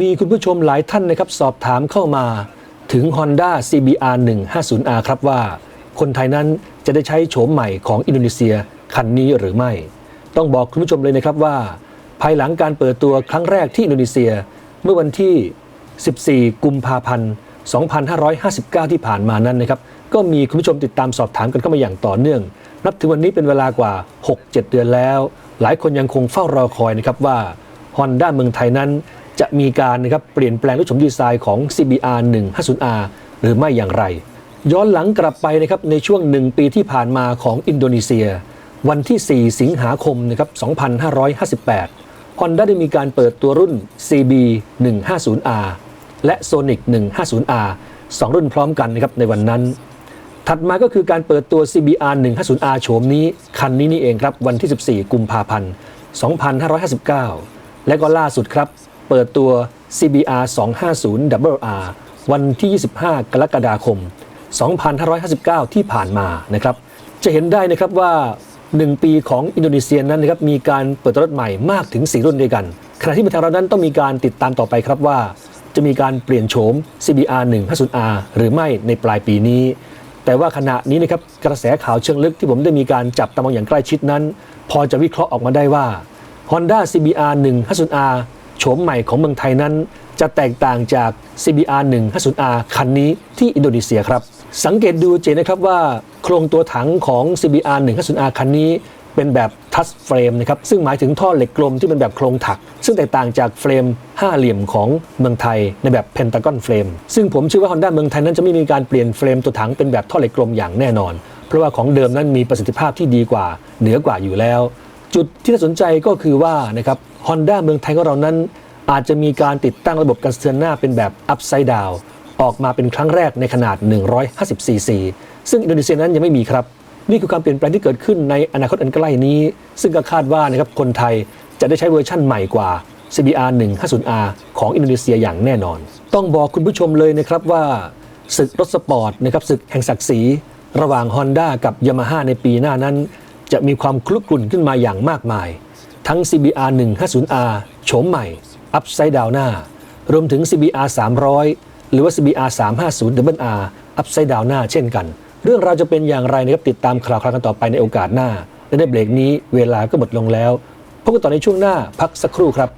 มีคุณผู้ชมหลายท่านนะครับสอบถามเข้ามาถึง Honda CBR 150R ครับว่า คนไทยนั้นจะได้ใช้โฉมใหม่ของอินโดนีเซียคันนี้หรือไม่ ต้องบอกคุณผู้ชมเลยนะครับว่า ภายหลังการเปิดตัวครั้งแรกที่อินโดนีเซีย เมื่อวันที่ 14 กุมภาพันธ์ 2559 ที่ผ่านมานั้นนะครับก็มีคุณผู้ชมติดตามสอบถามกันเข้ามาอย่างต่อเนื่อง นับถึงวันนี้เป็นเวลากว่า 6-7 เดือนแล้ว หลายคนยังคงเฝ้ารอคอยนะครับว่า Honda เมืองไทยนั้น จะมีการนะครับเปลี่ยนแปลงรูปโฉมดีไซน์ของ CBR 150R หรือไม่อย่างไร ย้อนหลังกลับไปนะครับในช่วงหนึ่งปีที่ผ่านมาของอินโดนีเซีย วันที่ 4 สิงหาคมนะครับ2558 Honda ได้มีการเปิดตัวรุ่น CB 150R และ Sonic 150R สองรุ่นพร้อมกันนะครับในวันนั้น ถัดมาก็คือการเปิดตัว CBR 150R โฉมนี้คันนี้นี่เองครับวันที่ 14 กุมภาพันธ์ 2559 และก็ล่าสุดครับ เปิดตัว CBR 250WR วันที่ 25 กรกฎาคม 2559 ที่ผ่านมานะครับ จะเห็นได้นะครับว่า 1 ปีของอินโดนีเซียนั้นนะครับมีการเปิดตัวรถใหม่มากถึง 4 รุ่นด้วยกัน ขณะที่ทางเรานั้นต้องมีการติดตามต่อไปครับว่า จะมีการเปลี่ยนโฉม CBR 150R หรือไม่ในปลายปีนี้ แต่ว่าขณะนี้นะครับกระแสข่าวเชิงลึกที่ผมได้มีการจับตามองอย่างใกล้ชิดนั้น พอจะวิเคราะห์ออกมาได้ว่า Honda CBR 150R โฉมใหม่ของเมืองไทยนั้น จะแตกต่างจาก CBR 150R คันนี้ที่อินโดนีเซียครับ สังเกตดูเจนนะครับว่า โครงตัวถังของ CBR 150R คันนี้เป็นแบบทัชเฟรมนะครับ ซึ่งหมายถึงท่อเหล็กกลมที่เป็นแบบโครงถัก ซึ่งแตกต่างจากเฟรมห้าเหลี่ยมของเมืองไทยในแบบเพนตากอนเฟรม ซึ่งผมเชื่อว่า Honda เมืองไทยนั้นจะไม่มีการเปลี่ยนเฟรมตัวถังเป็นแบบท่อเหล็กกลมอย่างแน่นอน เพราะว่าของเดิมนั้นมีประสิทธิภาพที่ดีกว่า เหนือกว่าอยู่แล้ว จุดที่น่าสนใจก็คือว่านะครับ Honda เมืองไทยของเรานั้นอาจจะมีการติดตั้งระบบการสะเทือนหน้าเป็นแบบ upside down ออกมาเป็นครั้งแรกในขนาด 150 ซีซี ซึ่งอินโดนีเซียนั้นยังไม่มีครับ นี่คือการเปลี่ยนแปลงที่เกิดขึ้นในอนาคตอันใกล้นี้ ซึ่งก็คาดว่านะครับคนไทยจะได้ใช้เวอร์ชั่นใหม่กว่า CBR 150R ของอินโดนีเซียอย่างแน่นอน ต้องบอกคุณผู้ชมเลยนะครับว่าศึกรถสปอร์ตนะครับศึกแห่งศักดิ์ศรีระหว่าง Honda กับ Yamaha ในปีหน้านั้น จะมีความคลุกกลุ่นขึ้นมาอย่างมากมาย ทั้ง CBR 150R โฉมใหม่ อัพไซด์ดาวหน้า รวมถึง CBR 300 หรือว่า CBR350WR อัพไซด์ดาวหน้าเช่นกัน เรื่องราวจะเป็นอย่างไรนะครับติดตามข่าวคราวกันต่อไปในโอกาสหน้า และในเบรกนี้เวลาก็หมดลงแล้วพบกันต่อในช่วงหน้าพักสักครู่ครับ